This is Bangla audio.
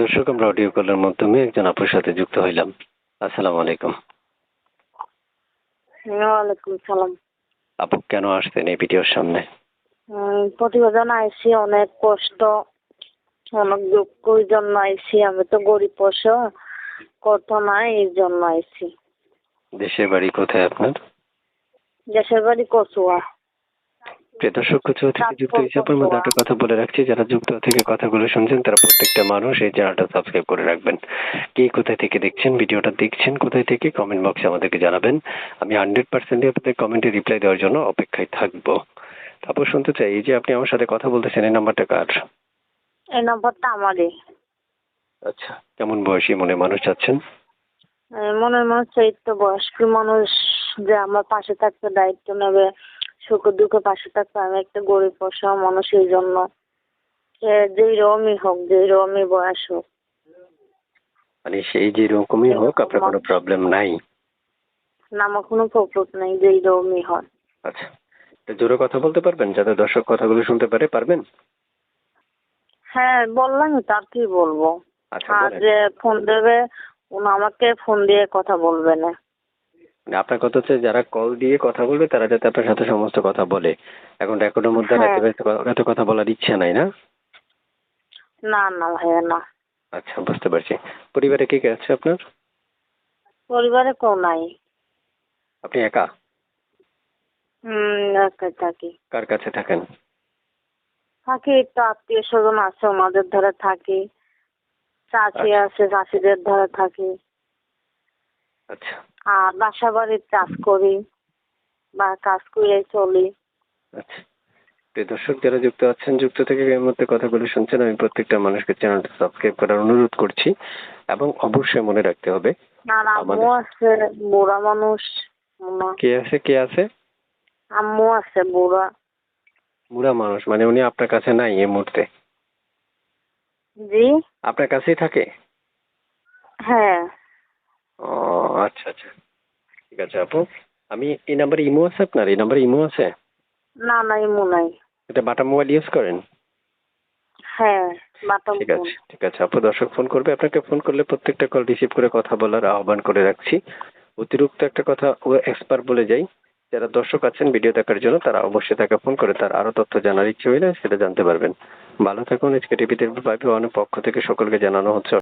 দর্শক আমরা অডিও কলের মাধ্যমে একজন আপুর সাথে যুক্ত হইলাম। আসসালামু আলাইকুম। ওয়ালাইকুম সালাম। আপু কেন আসতেন এই ভিডিওর সামনে? প্রতিবেদন আইসি অনেক কষ্ট অনেক দুঃখ ওই জন্য আইসি। আমি তো গরিব পয়স কত নাই এই জন্য আইসি। দেশের বাড়ি কোথায় আপনার? দেশের বাড়ি কচুয়া। প্রিয় দর্শক থেকে যুক্ত হয়েছে। আপনার মধ্যে একটা কথা বলে রাখছি। যারা যুক্ত থেকে কথাগুলো শুনছেন তারা প্রত্যেকটা মানুষ এই চ্যানেলটা সাবস্ক্রাইব করে রাখবেন। কে কোথায় থেকে দেখছেন ভিডিওটা দেখছেন কোথায় থেকে কমেন্ট বক্সে আমাদেরকে জানাবেন। আমি হান্ড্রেড পার্সেন্ট আপনাদের কমেন্টে রিপ্লাই দেওয়ার জন্য অপেক্ষায় থাকব। তারপর শুনতে চাই এই যে আপনি আমার সাথে কথা বলতেছেন এই নাম্বারটা কার? এই নাম্বারটা আমারই। আচ্ছা কেমন বয়সী মনে মানুষ চাচ্ছেন? মনের মানুষ চৈত্র বয়স্ক মানুষ যে আমার পাশে থাকতে দায়িত্ব নেবে। সুখ দুঃখে পাশে থাকতে আমি একটা গরিব পয়স মানুষ এই জন্য। সে যেই রকমই হোক যেই রকমই বয়স হোক। মানে সেই যে রকমই হোক আপনার কোনো প্রবলেম নাই? না আমার কোনো প্রকৃত নেই যেই রকমই হয়। আচ্ছা তো জোরে কথা বলতে পারবেন যাতে দর্শক কথাগুলো শুনতে পারে পারবেন? হ্যাঁ বললাম তার কি বলব? আচ্ছা আর যে ফোন দেবে উনি আমাকে ফোন দিয়ে কথা বলবে না। আপনার কথা হচ্ছে যারা কল দিয়ে কথা বলবে তারা যাতে আপনার সাথে সমস্ত কথা বলে। এখন রেকর্ডের মধ্যে আর হ্যাঁ। এত বেশি- এত কথা বলার ইচ্ছা নাই না? না না ভাইয়া না। আচ্ছা বুঝতে পারছি। পরিবারে কে কে আছে আপনার? পরিবারে কেউ নাই। আপনি একা? হুম একাই থাকি। কার কাছে থাকেন? থাকি একটু আত্মীয় স্বজন আছে ওনাদের ধারে থাকি। চাচি আচ্ছা। আছে চাচিদের ধারে থাকি। আচ্ছা। আর বাসা বাড়ির কাজ করি বা কাজ করে চলি। আচ্ছা। প্রিয় দর্শক যারা যুক্ত আছেন যুক্ত থেকে এই মুহূর্তে কথাগুলো শুনছেন আমি প্রত্যেকটা মানুষকে চ্যানেলটা সাবস্ক্রাইব করার অনুরোধ করছি এবং অবশ্যই মনে রাখতে হবে আর আম্মু আছে বুড়া মানুষ কে আছে কে আছে? আম্মু আছে বুড়া। বুড়া মানুষ মানে উনি আপনার কাছে নাই এই মুহূর্তে? জি। আপনার কাছেই থাকে? হ্যাঁ। আচ্ছা আচ্ছা। ঠিক আছে আপু। আমি এই নাম্বারে ইমো আছে আপনার? এই নাম্বারে ইমো আছে? না না ইমু নাই। এটা বাটা মোবাইল ইউজ করেন? হ্যাঁ ঠিক আছে ঠিক আছে। আপু দর্শক ফোন করবে। আপনাকে ফোন করলে প্রত্যেকটা কল রিসিভ করে কথা বলার আহ্বান করে রাখছি। অতিরিক্ত একটা কথা ও এক্সপার্ট বলে যাই। যারা দর্শক আছেন ভিডিও দেখার জন্য তারা অবশ্যই তাকে ফোন করে তার আরও তথ্য জানার ইচ্ছে হইলে সেটা জানতে পারবেন। ভালো থাকুন আজকে টিভিতে পাইপে অনেক পক্ষ থেকে সকলকে জানানো হচ্ছে